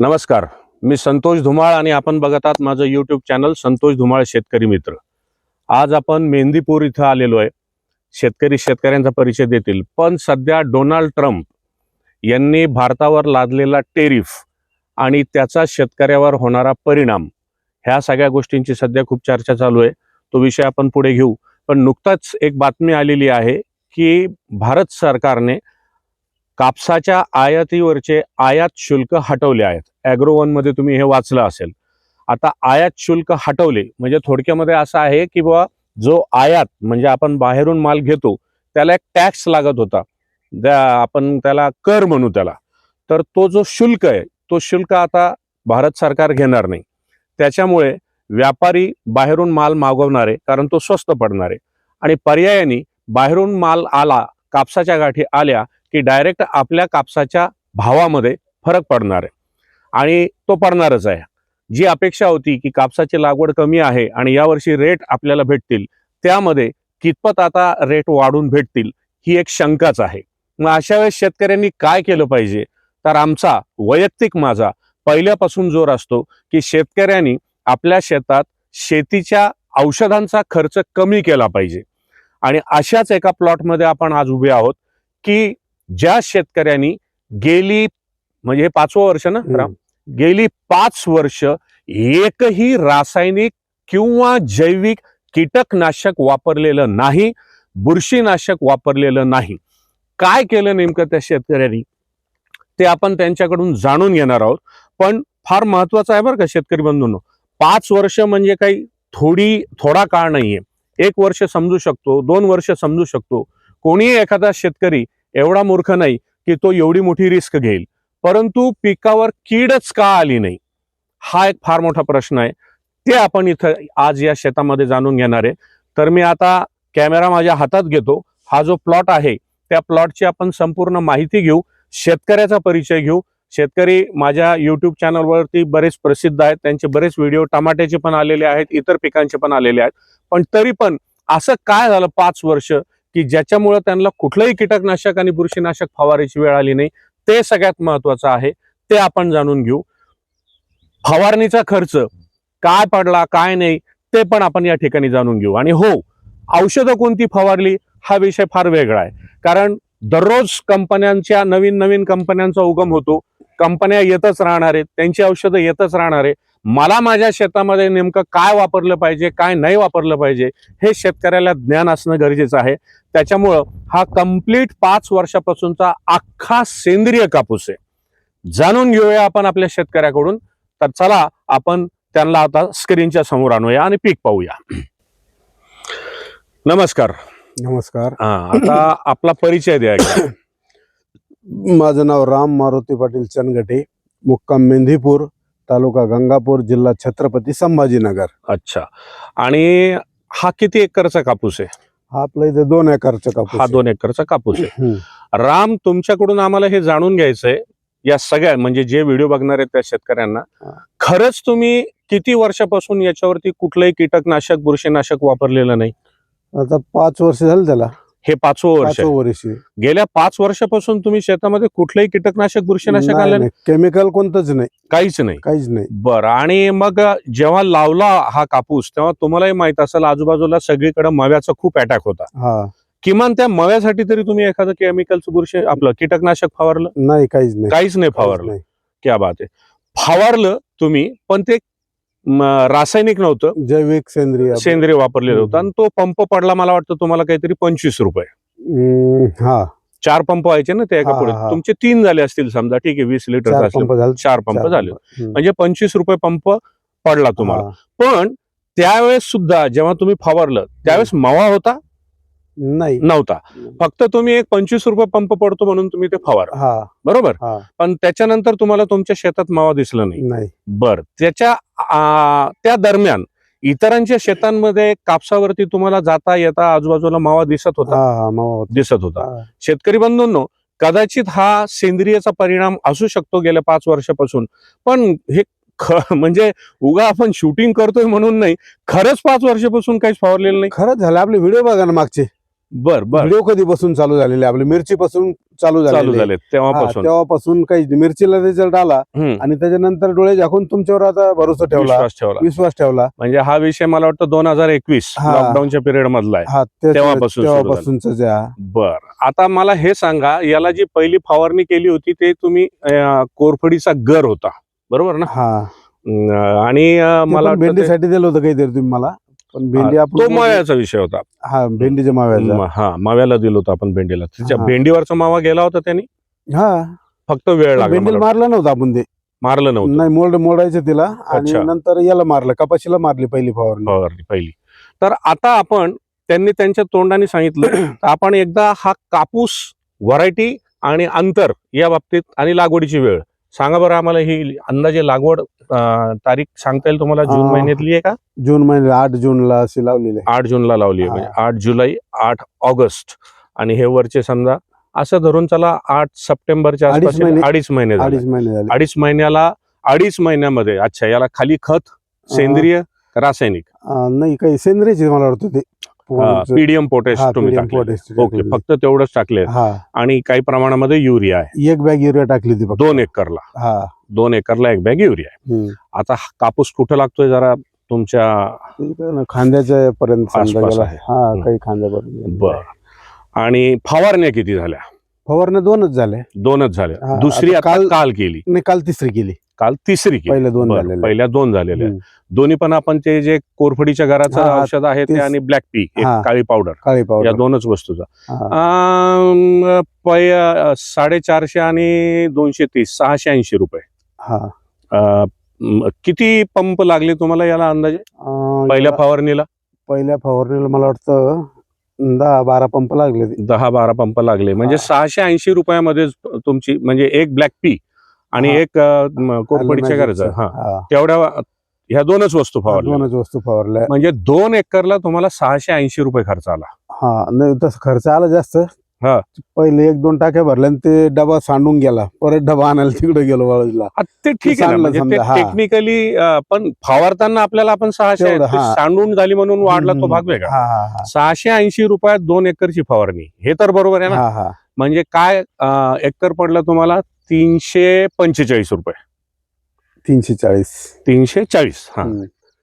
नमस्कार. मी संतोष धुमाळ आणि आपण बघत आहात माझं यूट्यूब चॅनल संतोष धुमाळ शेतकरी मित्र. आज आपण मेहंदीपूर इथं आलेलो आहे. शेतकरी शेतकऱ्यांचा परिचय देतील. पण सध्या डोनाल्ड ट्रम्प यांनी भारतावर लादलेला टेरिफ आणि त्याचा शेतकऱ्यावर होणारा परिणाम ह्या सगळ्या गोष्टींची सध्या खूप चर्चा चालू आहे. तो विषय आपण पुढे घेऊ. पण नुकताच एक बातमी आलेली आहे की भारत सरकारने कापसाच्या आयातीवरचे आयात शुल्क हटवले आहेत. ॲग्रो मध्ये तुम्ही हे वाचलं असेल. आता आयात शुल्क हटवले म्हणजे थोडक्यामध्ये असं आहे की बाबा जो आयात म्हणजे आपण बाहेरून माल घेतो त्याला एक टॅक्स लागत होता. त्या आपण त्याला कर म्हणू त्याला. तर तो जो शुल्क आहे तो शुल्क आता भारत सरकार घेणार नाही. त्याच्यामुळे व्यापारी बाहेरून माल मागवणारे कारण तो स्वस्त पडणार. आहे आणि पर्यायाने बाहेरून माल आला कापसाच्या गाठी आल्या की डायरेक्ट आपल्या कापसाच्या भावामध्ये फरक पडणार आहे. आणि तो पडणारच आहे. जी अपेक्षा होती की कापसाची लागवड कमी आहे आणि यावर्षी रेट आपल्याला भेटतील त्यामध्ये कितपत आता रेट वाढून भेटतील ही एक शंकाच आहे. मग अशा वेळेस शेतकऱ्यांनी काय केलं पाहिजे? तर आमचा वैयक्तिक माझा पहिल्यापासून जोर असतो की शेतकऱ्यांनी आपल्या शेतात शेतीच्या औषधांचा खर्च कमी केला पाहिजे. आणि अशाच एका प्लॉटमध्ये आपण आज उभे आहोत की ज्या शेतकऱ्यांनी गेली म्हणजे हे पाचवं वर्ष ना राम? गेली पाच वर्ष एकही रासायनिक किंवा जैविक कीटकनाशक वापरलेलं नाही बुरशीनाशक वापरलेलं नाही. काय केलं नेमकं त्या शेतकऱ्यांनी? ते आपण त्यांच्याकडून जाणून घेणार आहोत. पण फार महत्वाचं आहे बरं का शेतकरी बंधूंनो. पाच वर्ष म्हणजे काही थोडी थोडा काळ नाहीये. एक वर्ष समजू शकतो दोन वर्ष समजू शकतो. कोणीही एखादा शेतकरी एवढा मूर्ख नाही की तो एवढी मोठी रिस्क घेईल. परंतु पिकावर कीडच का आली नाही? हा एक फार मोठा प्रश्न आहे. ते आपण इथं आज या शेतामध्ये जाणून घेणार आहे. तर मी आता कॅमेरा माझ्या हातात घेतो. हा जो प्लॉट आहे त्या प्लॉटची आपण संपूर्ण माहिती घेऊ शेतकऱ्याचा परिचय घेऊ. शेतकरी माझ्या युट्यूब चॅनलवरती बरेच प्रसिद्ध आहेत. त्यांचे बरेच व्हिडिओ टमाट्याचे पण आलेले आहेत इतर पिकांचे पण आलेले आहेत. पण तरी पण असं काय झालं पाच वर्ष? की ज्याच्यामुळं त्यांना कुठलंही कीटकनाशक आणि बुरशीनाशक फवारायची वेळ आली नाही ते सगळ्यात महत्वाचं आहे ते आपण जाणून घेऊ. फवारणीचा खर्च काय पडला काय नाही ते पण आपण या ठिकाणी जाणून घेऊ. आणि हो औषधं कोणती फवारली हा विषय फार वेगळा आहे. कारण दररोज कंपन्यांच्या नवीन नवीन कंपन्यांचा उगम होतो. कंपन्या येतच राहणार आहेत त्यांची औषधं येतच राहणार आहे मला माझ्या शेतामध्ये नेमकं काय वापरलं पाहिजे काय नाही वापरलं पाहिजे हे शेतकऱ्याला ज्ञान असणं गरजेचं आहे. त्याच्यामुळं हा कंप्लीट पाच वर्षापासूनचा अख्खा सेंद्रिय कापूस आहे. जाणून घेऊया आपण आपल्या शेतकऱ्याकडून. तर चला आपण त्यांना आता स्क्रीनच्या समोर आणूया आणि पीक पाहूया. नमस्कार. नमस्कार. हा आता आपला परिचय द्या. माझं नाव राम मारुती पाटील चनगटे मुक्काम मेंढीपूर तालुका गंगापूर जिल्हा छत्रपती संभाजीनगर. अच्छा. आणि हा किती एकरचा कापूस आहे? हा आपला इथे दोन एकरचा कापूस हा आहे. दोन एकरचा कापूस आहे. हम्म. राम तुमच्याकडून आम्हाला हे जाणून घ्यायचंय. या सगळ्या म्हणजे जे व्हिडिओ बघणार आहेत त्या शेतकऱ्यांना. खरंच तुम्ही किती वर्षापासून याच्यावरती कुठलंही कीटकनाशक बुरशीनाशक वापरलेलं नाही? आता पाच वर्ष झालं त्याला. हे पाचवं वर्ष आहे. वर्ष गेल्या पाच वर्षापासून तुम्ही शेतामध्ये कुठलंही कीटकनाशक बुरशीनाशक आलं नाही. केमिकल कोणतंच नाही. काहीच नाही. काहीच नाही. बरं आणि मग जेव्हा लावला हा कापूस तेव्हा तुम्हालाही माहीत असेल आजूबाजूला सगळीकडे मव्याचा खूप अटॅक होता. हा. किमान त्या मव्यासाठी तरी तुम्ही एखादं केमिकलचं बुरशी आपलं कीटकनाशक फवारलं? नाही काहीच नाही. काहीच नाही काहीच फवारलं. नाही. क्या बात आहे. फवारलं तुम्ही पण ते रासायनिक नव्हतं. जैविक सेंद्रिय. सेंद्रिय वापरलेलं होतं. आणि तो पंप पडला मला वाटतं तुम्हाला काहीतरी पंचवीस रुपये. हा. चार पंप व्हायचे ना ते एका पुढे. तुमचे तीन झाले असतील समजा ठीक आहे वीस लिटर चार पंप झाले. चार पंप चार झाले. हम्म. म्हणजे पंचवीस रुपये पंप पडला तुम्हाला. पण त्यावेळेस सुद्धा जेव्हा तुम्ही फवारलं त्यावेळेस मावा होता? नाही. नव्हता. फक्त तुम्ही एक पंचवीस रुपये पंप पडतो म्हणून तुम्ही ते फवार. हा. बरोबर? हा. पण त्याच्यानंतर तुम्हाला तुमच्या शेतात मावा दिसला नाही. नाही. बर. त्याच्या आ, त्या दरम्यान इतरांच्या शेतांमध्ये कापसावरती तुम्हाला जाता येता आजूबाजूला मावा दिसत होता? हा हा मावा होता. दिसत होता. हा. शेतकरी बंधूंनो कदाचित हा सेंद्रियचा परिणाम असू शकतो गेल्या पाच वर्षापासून. पण हे ख- म्हणजे उगा आपण शूटिंग करतोय म्हणून नाही खरंच पाच वर्षापासून काहीच फवारलेलं नाही? खरंच झालं. आपले व्हिडिओ बघा ना मागचे. बर बर. व्हिडिओ कधीपासून चालू झालेले? आपले मिरची पासून चालू चालू झाले तेव्हापासून. तेव्हापासून काही. मिरचीला रिझल्ट आला हम्म, आणि त्याच्यानंतर डोळे झाकून तुमच्यावर आता भरोसा ठेवला. विश्वास ठेवला. विश्वास ठेवला. म्हणजे हा विषय मला वाटतं दोन हजार एकवीस हा. लॉकडाऊनच्या पिरियड मधला आहे. हा ते- तेव्हापासून सुरू झालं. तेव्हापासूनच जे हा. बर. आता मला हे सांगा याला जी पहिली फवारणी केली होती ते तुम्ही अं, कोरफडीचा गर होता. बरोबर ना? हा. अं, आणि अं, मला पण वाटतं ते- भेंडीसाठी दिलं होतं काहीतरी तुम्ही मला. पण भेंडी आपण तो माव्याचा विषय होता. हा भेंडीच्या माव्याचा. हा माव्याला दिलं होतं आपण भेंडीला. तिच्या हा. भेंडीवरचा मावा गेला होता त्यांनी? हा. फक्त वेळ लागला भेंडीला मला. मारलं नव्हतं आपण ते. मारलं नव्हतं. नाही मोड मोडायचं तिला आणि अच्छा. नंतर याला मारलं कपाशीला मारली पहिली फवारणी. फवारणी पहिली. तर आता आपण त्यांनी त्यांच्या तोंडाने सांगितलं तर आपण एकदा हा कापूस व्हरायटी आणि अंतर या बाबतीत आणि लागवडीची वेळ सांगा बरं आम्हाला ही अंदाजे लागवड अं, तारीख सांगता येईल तुम्हाला जून अं, महिन्यातली आहे का जून महिन्यात आठ जूनला अशी लावलेली आहे. आठ जूनला लावली आहे. म्हणजे आठ जुलै आठ ऑगस्ट आणि हे वरचे समजा असं धरून चला आठ सप्टेंबरच्या अडीच आसपास महिने- अडीच महिने झाले. अडीच महिने झाले अडीच महिन्याला अडीच महिन्यामध्ये अच्छा याला खाली खत सेंद्रिय रासायनिक अं, नाही काही सेंद्रियची मला वाटतं ते पोरांचं. पीडीएम पोटॅश हा, तुम्ही टाकले ओके. फक्त तेवढंच टाकले हा. आणि काही प्रमाणामध्ये युरिया आहे. एक बॅग युरिया टाकली ती फक्त. दोन एकरला. हा. दोन एकरला एक बॅग युरिया आहे. आता कापूस कुठं लागतोय जरा तुमच्या खांद्याच्या पर्यंत. हा. काही खांद्यापर्यंत. बर. आणि फवारण्या किती झाल्या? फवारण्या दोनच झाले दोनच झाल्या. दुसरी काल- काल केली. नाही काल तिसरी केली. काल तिसरी केली पहिल्या दोन बरं, झालेल्या. पहिल्या दोन झालेल्या हम्म. दोन्ही पण आपण ते जे कोरफडीच्या घराचं हा, औषध आहे ते तेच. आणि ब्लॅक पी एक हा. काळी पावडर काळी या पावडर दोनच वस्तूचा हा. पै साडेचारशे आणि दोनशे तीस सहाशे ऐंशी रुपये हा अं, म, किती पंप लागले तुम्हाला याला अंदाजे अं, पहिल्या याला- फवारणीला पहिल्या फवारणीला मला वाटतं दहा बारा पंप लागले ते. दहा बारा पंप लागले म्हणजे हा. सहाशे ऐंशी रुपयामध्ये तुमची म्हणजे एक ब्लॅक पी आणि. एक हा हा. तेवढ्या ह्या दोनच वस्तू फवारल्या दोनच वस्तू फवारल्या म्हणजे दोन एकरला तुम्हाला सहाशे ऐंशी रुपये खर्च आला हा नाही तसं खर्च आला जास्त हा. पहिले एक दोन टाक्या भरल्या आणि ते डबा सांडून गेला परत डबा आणायला तिकडे गेलो वाळूला ते ठीक आहे चांगलं म्हणजे. टेक्निकली पण फवारताना आपल्याला आपण सहाशे. सांडून झाली म्हणून वाढला तो. भाग वेगळा. सहाशे ऐंशी रुपयात दोन एकरची फवारणी हे तर बरोबर आहे ना म्हणजे काय एकर पडलं तुम्हाला तीनशे पंचेचाळीस रुपये. तीनशे चाळीस. तीनशे चाळीस हा.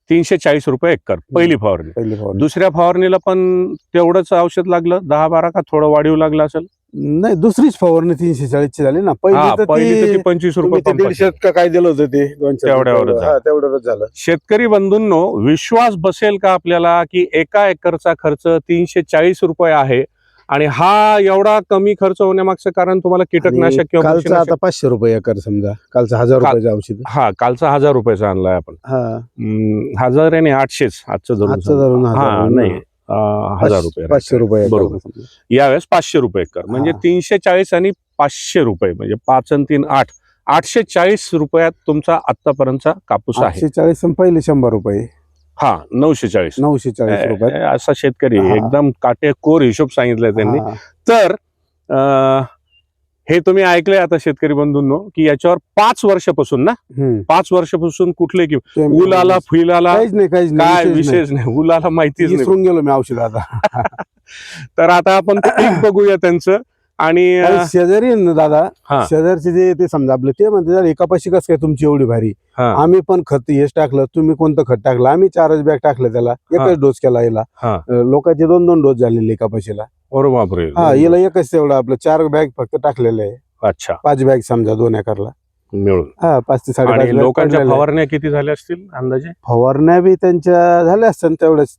तीनशे चाळीस रुपये एकर पहिली फवारणी. पहिली फवारणी. दुसऱ्या फवारणीला पण तेवढंच औषध लागलं दहा बारा का थोडं वाढीव लागलं असेल? नाही दुसरीच फवारणी तीनशे चाळीस ची झाली ना. हा पहिली तर पहिली तर ती ती पंचवीस तुम्ही रुपये ते पंपाची. दीडशे का काय दिलं होतं ते? दोनशे तेवढ्यावरच झालं. तेवढ्यावरच झालं. शेतकरी बंधूंनो विश्वास बसेल का आपल्याला की एका एकरचा खर्च तीनशे चाळीस रुपये आहे? आणि हा एवढा कमी खर्च होण्यामागचं कारण तुम्हाला कीटकनाशक किंवा कालचं बुरशीनाशक- आता पाचशे रुपये एकर समजा कालचं हजार काल- रुपयाचं औषध हा कालचा हजार रुपयाचा आणलाय आपण हा हम्म, हजार आणि आठशेच आजचं धरून आजचं. धरून हा हजार नाही. अं, हजार रुपये पाचशे रुपये एकर बरोबर. समजा. यावेळेस पाचशे रुपये एकर म्हणजे हा. तीनशे चाळीस आणि पाचशे रुपये म्हणजे पाच आणि तीन आठ आठशे चाळीस रुपयात तुमचा आतापर्यंतचा कापूस आहे आठशे चाळीस आणि पहिले शंभर रुपये हा नऊशे चाळीस नऊशे चाळीस रुपये असा शेतकरी हा. एकदम काटेकोर हिशोब सांगितलाय त्यांनी हा. तर अं, हे तुम्ही ऐकलंय आता शेतकरी बंधूंनो की याच्यावर पाच वर्षापासून ना हम्म. पाच वर्षापासून कुठले की ते ऊल आला फुल आला काहीच नाही काहीच नाही काय विशेष नाही. विशेष नाही ऊल आला माहितीच नाही विसरून गेलो मी औषध आता तर आता आपण पीक बघूया त्यांचं आणि अं, शेजारी आहे ना दादा. शेजारचे जे ते समजा आपले ते म्हणते "यार, एका पाशी कसं काय तुमची एवढी भारी? हा. आम्ही पण खत हेच टाकलं तुम्ही कोणतं खत टाकलं? आम्ही चारच बॅग टाकलं त्याला एकच डोस केला याला. हा. अं, लोकांचे दोन दोन डोस झालेले एका पाशीला. अरे बापरे. हा याला एकच तेवढं आपलं चार बॅग फक्त टाकलेले आहे. अच्छा. पाच बॅग समजा दोन एकरला. मिळून. हा पाच ते साडेपाच आणि bag लोकांच्या आहे. फवारण्या किती झाल्या असतील अंदाजे? फवारण्या बी त्यांच्या झाल्या असतात तेवढ्याच.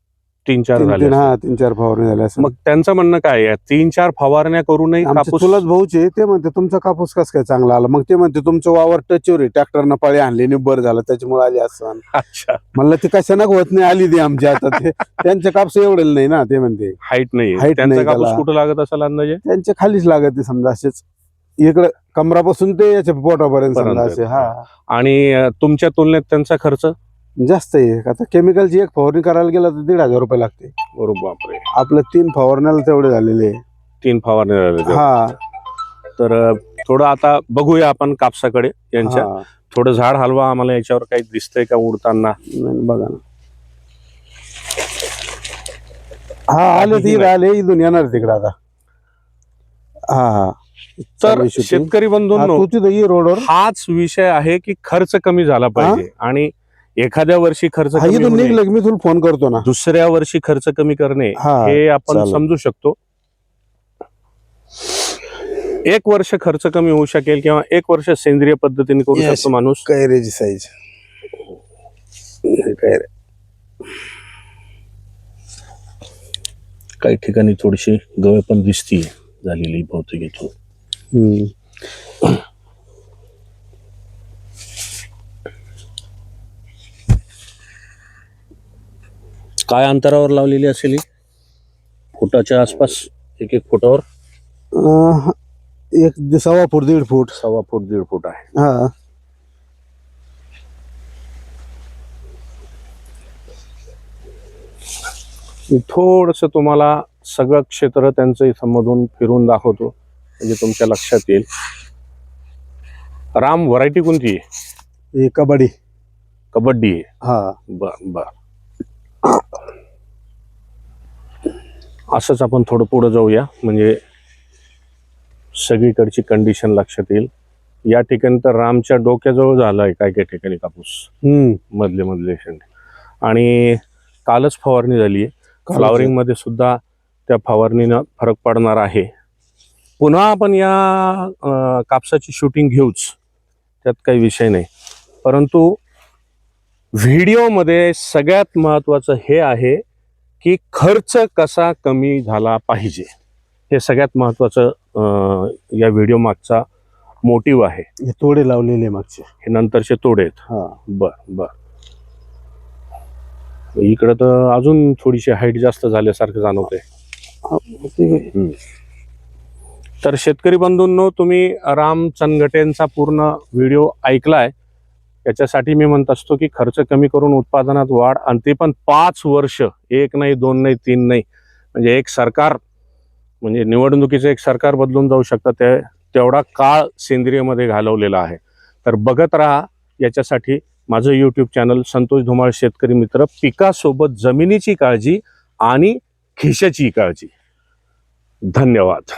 तीन चार तीन तीन हा. तीन चार फवारण्या झाल्या मग त्यांचं म्हणणं काय आहे? तीन चार फवारण्या करूनही आमचे कापूस चुलत भाऊचे ते म्हणते तुमचा कापूस कस काय चांगला आला? मग ते म्हणते तुमचं वावर टचवर आहे ट्रॅक्टरनं पळे आणले बरं झालं त्याच्यामुळे आली असं. अच्छा. म्हणलं ते कशानं होत नाही आली ती आमची आता ते त्यांचे कापूस एवढेल नाही ना ते म्हणते. हाईट नाही Height त्यांचा नाही कापूस त्याला. कुठं लागत असेल अंदाजे? त्यांचे खालीच लागत ते समजा असेच. इकडे कमरापासून ते याच्या पोटापर्यंत समजा पर्यंत. असे हा. आणि अं, तुमच्या तुलनेत त्यांचा खर्च? जास्त आहे. आता केमिकलची एक फवारणी करायला गेला तर दीड हजार रुपये लागते. बरोबर बापरे. आपलं तीन फवारण्याला तेवढे झालेले तीन फवारण्या झाल्या हा. तर अं, थोडं आता बघूया आपण कापसाकडे यांच्या. हा. थोडं झाड हलवा आम्हाला याच्यावर काही दिसतंय का उडताना? नाही, बघा ना. हा आले ती. आले इथून येणार तिकडे आता. हा हा. तर चालू आहे shooting. शेतकरी हा, बंधूंनो तू तिथं ये रोडवर. हाच विषय आहे की खर्च कमी झाला पाहिजे. आणि एखाद्या वर्षी खर्च हा कमी इथून होणे, निघलं की मी तुला फोन करतो ना. दुसऱ्या वर्षी खर्च कमी करणे हा हे आपण चालेल. समजू शकतो. एक वर्ष खर्च कमी होऊ शकेल किंवा एक वर्ष सेंद्रिय पद्धतीने करू Yes. शकतो माणूस. कैरेची साईज? कैरे काही ठिकाणी थोडीशी गवळ पण दिसतीये झालेली बहुतेक इथून. काय अंतरावर लावलेली असेल ही? फुटाच्या आसपास एक एक फुटावर? अं, एक सव्वा फूट दीड फूट. सव्वा फूट दीड फूट आहे. हा. मी थोडस तुम्हाला सगळं क्षेत्र त्यांचं इथं मधून फिरून दाखवतो म्हणजे तुमच्या लक्षात येईल. राम व्हरायटी कोणती? आहे हे कबड्डी. कबड्डी. आहे हा. बर बर. असंच आपण थोडं पुढं जाऊया. म्हणजे सगळीकडची कंडिशन लक्षात येईल. या ठिकाणी तर रामच्या डोक्याजवळ झालाय काय काय ठिकाणी कापूस. मधले मधले शेंडे. आणि कालच फवारणी झाली आहे फ्लॉवरिंगमध्ये सुद्धा त्या फवारणीनं फरक पडणार आहे. पुन्हा आपण या कापसाची शूटिंग घेऊच. त्यात काही विषय नाही. परंतु व्हिडिओमध्ये सगळ्यात महत्त्वाचं हे आहे की खर्च कसा कमी झाला पाहिजे? हे सगळ्यात महत्त्वाचं या व्हिडिओ मागचा मोटिव्ह आहे. हे तोडे लावलेले मागचे. हे नंतरचे तोडे आहेत. हा. बर बर. इकडं तर अजून थोडीशी हाईट जास्त झाल्यासारखं जाणवते? तर शेतकरी बंधूंनो तुम्ही राम चनगटेंचा पूर्ण व्हिडिओ ऐकलाय. त्याच्यासाठी मी म्हणत असतो की खर्च कमी करून उत्पादनात वाढ आणि ते पण पाच वर्ष एक नाही दोन नाही तीन नाही. म्हणजे एक सरकार म्हणजे निवडणुकीचं एक सरकार बदलून जाऊ शकतं ते तेवढा काळ सेंद्रियमध्ये घालवलेला आहे. तर बघत राहा याच्यासाठी माझं यूट्यूब चॅनल संतोष धुमाळ शेतकरी मित्र पिकासोबत जमिनीची काळजी आणि खिशाची काळजी. धन्यवाद.